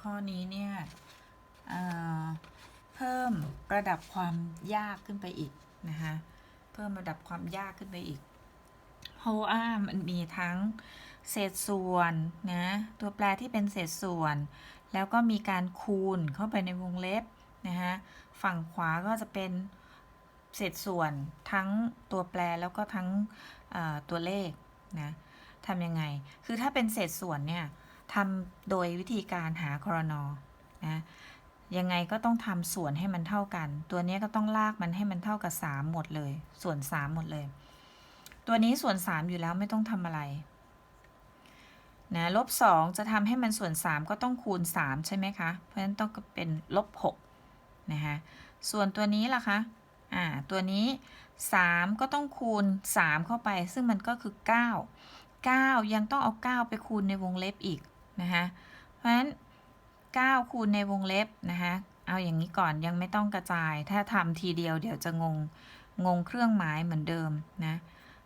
ข้อนี้เนี่ยเพิ่มระดับความยากขึ้นไปอีกนะคะเพิ่มระดับความยากขึ้นไปอีกเพราะมันมีทั้งเศษส่วนนะตัวแปรที่เป็นเศษส่วน แล้วก็มีการคูณเข้าไปในวงเล็บนะคะฝั่งขวาก็จะเป็นเศษส่วนทั้งตัวแปรแล้วก็ทั้งตัวเลขนะทำยังไง คือถ้าเป็นเศษส่วนเนี่ย ทำโดยวิธีการหาคอรนอนะยังไงก็ต้องทำส่วนให้มันเท่ากัน ตัวนี้ก็ต้องลากมันให้มันเท่ากับ 3 หมดเลย ส่วน 3 หมดเลย ตัวนี้ส่วน 3 อยู่แล้วไม่ต้องทำอะไรนะลบ2จะทำให้มันส่วน 3 ก็ต้องคูณ 3 ใช่ไหมคะ เพราะฉะนั้นต้องเป็นลบ6นะคะส่วนตัวนี้ล่ะคะอ่าตัวนี้ 3 ก็ต้องคูณ 3 เข้าไป ซึ่งมันก็คือ 9 9 ยังต้องเอา 9 ไปคูณในวงเล็บอีก นะคะเพราะฉะนั้น 9 คูณในวงเล็บนะคะเอาอย่างนี้ก่อนยังไม่ต้องกระจาย ถ้าทำทีเดียวเดี๋ยวจะงง งงเครื่องหมายเหมือนเดิมนะ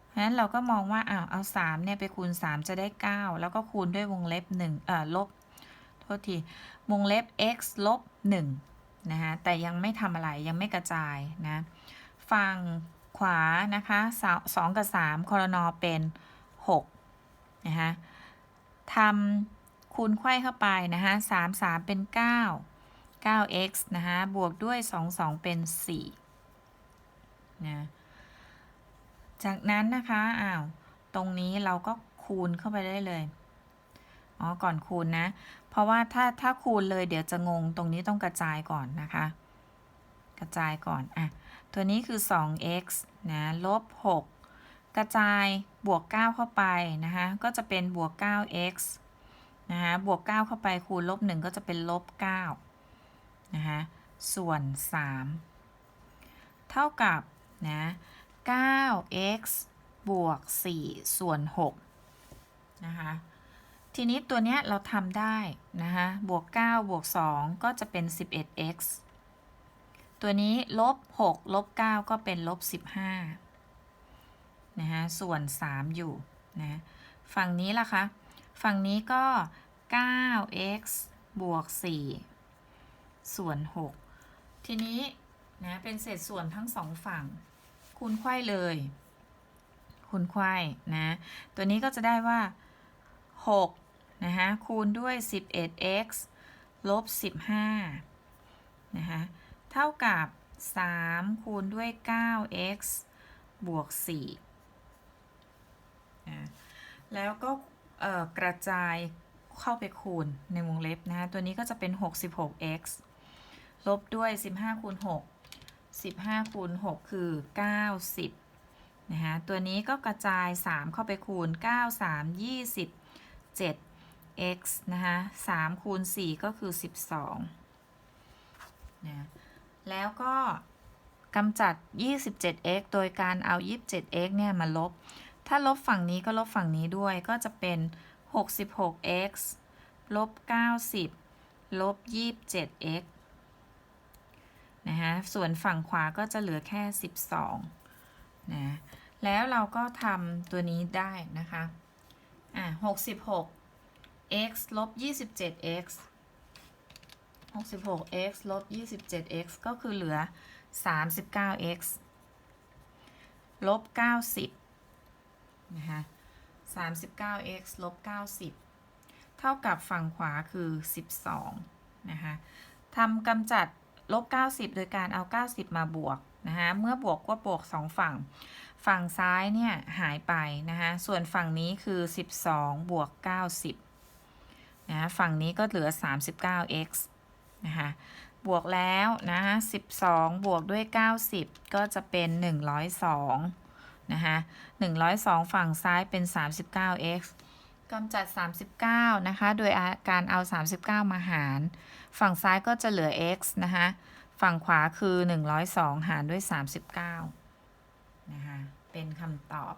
เพราะฉะนั้นเราก็มองว่าอ้าวเอา3เนี่ยไปคูณ 3 จะได้ 9 แล้วก็คูณด้วยวงเล็บ1เอ่อลบโทษทีวงเล็บ x ลบ1นะคะแต่ยังไม่ทำอะไรยังไม่กระจายนะฝั่งขวานะคะ2กับ 3คอรนอเป็น6นะคะทำ คูณไขว้เข้าไปนะคะ3 3เป็น9 9x นะคะบวกด้วย2 2เป็น4นะจากนั้นนะคะอ้าวตรงนี้เราก็คูณเข้าไปได้เลยอ๋อก่อนคูณนะ เพราะว่าถ้าถ้าคูณเลยเดี๋ยวจะงงตรงนี้ต้องกระจายก่อนนะคะ กระจายก่อนอะตัวนี้คือ 2x นะลบ 6 กระจายบวก 9 เข้าไปนะคะก็จะเป็นบวก 9x นะคะบวก 9 เข้าไปคูณลบ 1 ก็จะเป็นลบ9นะคะส่วน 3 เท่ากับนะ 9x บวก 4 ส่วน6นะคะทีนี้ตัวเนี้ยเราทำได้นะคะบวก 9 บวก 2 ก็จะเป็น 11x ตัวนี้ลบ 6 ลบ 9 ก็เป็นลบ 15นะคะส่วน 3 อยู่นะฝั่งนี้ล่ะคะ ฝั่งนี้ก็ 9x บวก 4 ส่วน 6 ทีนี้นะเป็นเศษส่วนทั้งสองฝั่ง คูณไขว้เลย คูณไขว้นะ ตัวนี้ก็จะได้ว่า 6 นะคะคูณด้วย 11x ลบ 15 นะคะเท่ากับ 3 คูณด้วย 9x บวก4นะแล้วก็ กระจายเข้าไปคูณในวงเล็บนะตัวนี้ก็จะเป็น 66x ลบด้วย 15คูณ6 15คูณ6คือ 90นะคะตัวนี้ก็กระจาย 3 เข้าไปคูณ 9 3 27 x นะคะ3คูณ 4 ก็คือ 12นะแล้วก็กำจัด 27x โดยการเอา 27x เนี่ยมาลบ ถ้าลบฝั่งนี้ก็ลบฝั่งนี้ด้วยก็จะเป็น 66x ลบ 90 ลบ 27x นะคะส่วนฝั่งขวาก็จะเหลือแค่ 12 นะ แล้วเราก็ทำตัวนี้ได้นะคะ อะ 66 x ลบ 27x 66x ลบ 27x ก็คือเหลือ 39x ลบ 90 นะคะ 39x ลบ 90 เท่ากับฝั่งขวาคือ 12 นะคะทำกำจัดลบ 90 โดยการเอา 90 มาบวกนะคะเมื่อบวกก็บวก 2 ฝั่ง ฝั่งซ้ายเนี่ยหายไปนะคะส่วนฝั่งนี้คือ 12 บวก 90นะฝั่งนี้ก็เหลือ 39x นะคะบวกแล้วนะ12 บวกด้วย 90 ก็จะเป็น 102 นะคะ102 ฝั่งซ้ายเป็น 39x กำจัด 39 นะคะ โดยการเอา 39 มาหาร ฝั่งซ้ายก็จะเหลือ x นะคะ ฝั่งขวาคือ 102 หารด้วย 39 นะคะ เป็นคำตอบ